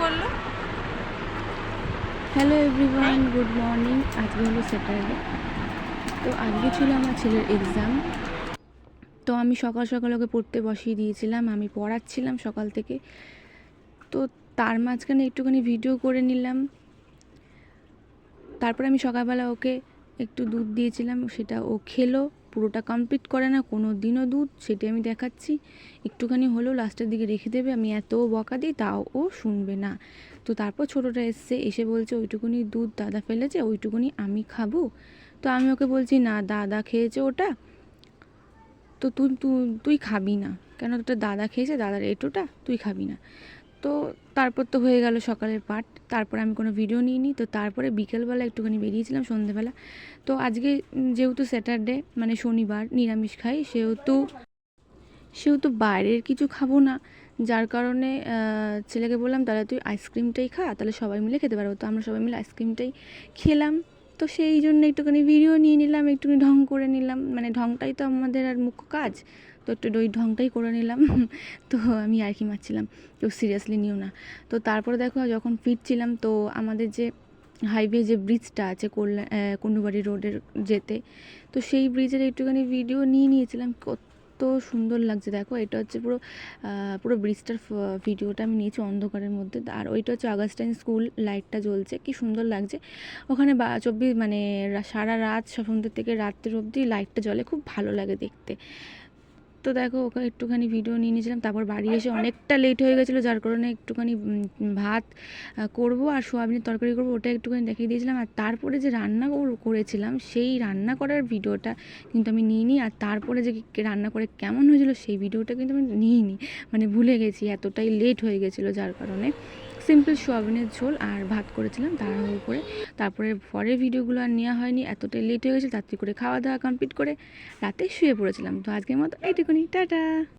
করল। Hello everyone good morning আজকে হলো স্যাটারডে তো আজকে ছিল আমার ছেলের এক্সাম তো আমি সকাল সকাল ওকে পড়তে বসিয়ে দিয়েছিলাম, আমি পড়াচ্ছিলাম সকাল থেকে। তো তার মাঝখানে একটুখানি ভিডিও করে নিলাম। তারপরে আমি সকালবেলা ওকে একটু দুধ দিয়েছিলাম, সেটা ও খেলো। পুরোটা কমপ্লিট করে না, কোনো দিনও দুধ, সেটি আমি দেখাচ্ছি। একটুখানি হলেও লাস্টের দিকে রেখে দেবে, আমি এত বকা দিই, তাও ও শুনবে না। তো তারপর ছোটোটা এসছে, এসে বলছে, ওইটুকুনি দুধ দাদা ফেলেছে, ওইটুকুনি আমি খাব? তো আমি ওকে বলছি, না, দাদা খেয়েছে ওটা। তো তুই, তুই- খাবি না। কেন তোটা দাদা খেয়েছে, দাদার এটোটা, তুই খাবি না। তো তারপর তো হয়ে গেল সকালের পাঠ। তারপরে আমি কোনো ভিডিও নিইনি, তো তারপরে বিকেলবেলা একটুখানি বেরিয়েছিলাম সন্ধেবেলা। তো আজকে যেহেতু স্যাটারডে মানে শনিবার, নিরামিষ খাই, সেহেতু সেহেতু বাইরের কিছু খাব না। যার কারণে ছেলেকে বললাম, তাহলে তুই আইসক্রিমটাই খা, তাহলে সবাই মিলে খেতে পারব। তো আমরা সবাই মিলে আইসক্রিমটাই খেলাম। তো সেই জন্য একটুখানি ভিডিও নিয়ে নিলাম, একটুখানি ঢং করে নিলাম। মানে ঢংটাই তো আমাদের আর মুখ্য কাজ। তো একটু ওই ঢংটাই করে নিলাম। তো আমি আর কি মারছিলাম। কেউ সিরিয়াসলি নিও না। তো তারপরে দেখো যখন ফিরছিলাম, তো আমাদের যে হাইওয়ে যে ব্রিজটা আছে কল্যাণ কুন্ডুবাড়ি রোডের যেতে, তো সেই ব্রিজের একটুখানি ভিডিও নিয়ে নিয়েছিলাম। কত সুন্দর লাগছে। দেখো, এটা হচ্ছে পুরো পুরো ব্রিজটার ভিডিওটা আমি নিয়েছি অন্ধকারের মধ্যে। আর ওইটা হচ্ছে অগাস্টাইন স্কুল, লাইটটা জ্বলছে। কি সুন্দর লাগছে। ওখানে বা, চব্বিশ মানে সারা রাত সন্ধ্যের থেকে রাত্রের অবধি লাইটটা জ্বলে। খুব ভালো লাগে দেখতে। তো দেখো, ওকে একটুখানি ভিডিও নিয়ে নিয়েছিলাম। তারপর বাড়ি এসে অনেকটা লেট হয়ে গেছিল, যার কারণে একটুখানি ভাত করব আর সোয়াবিনের তরকারি করব, ওটা একটুখানি দেখিয়ে দিয়েছিলাম। আর তারপরে যে রান্না করেছিলাম, সেই রান্না করার ভিডিওটা কিন্তু আমি নিইনি। আর তারপরে যে রান্না করে কেমন হয়েছিল, সেই ভিডিওটা কিন্তু আমি নিইনি। মানে ভুলে গেছি, এতটাই লেট হয়ে গেছিল যার কারণে। সিম্পল সোয়াবিনের ঝোল আর ভাত করেছিলাম তাড়াহুড়ো করে। তারপরে পরের ভিডিওগুলো আর নেওয়া হয়নি, এতটাই লেট হয়ে গেছে, তাড়াতাড়ি করে খাওয়া দাওয়া কমপ্লিট করে রাতে শুয়ে পড়েছিলাম। তো আজকের মতো এইটুকুনি টাটা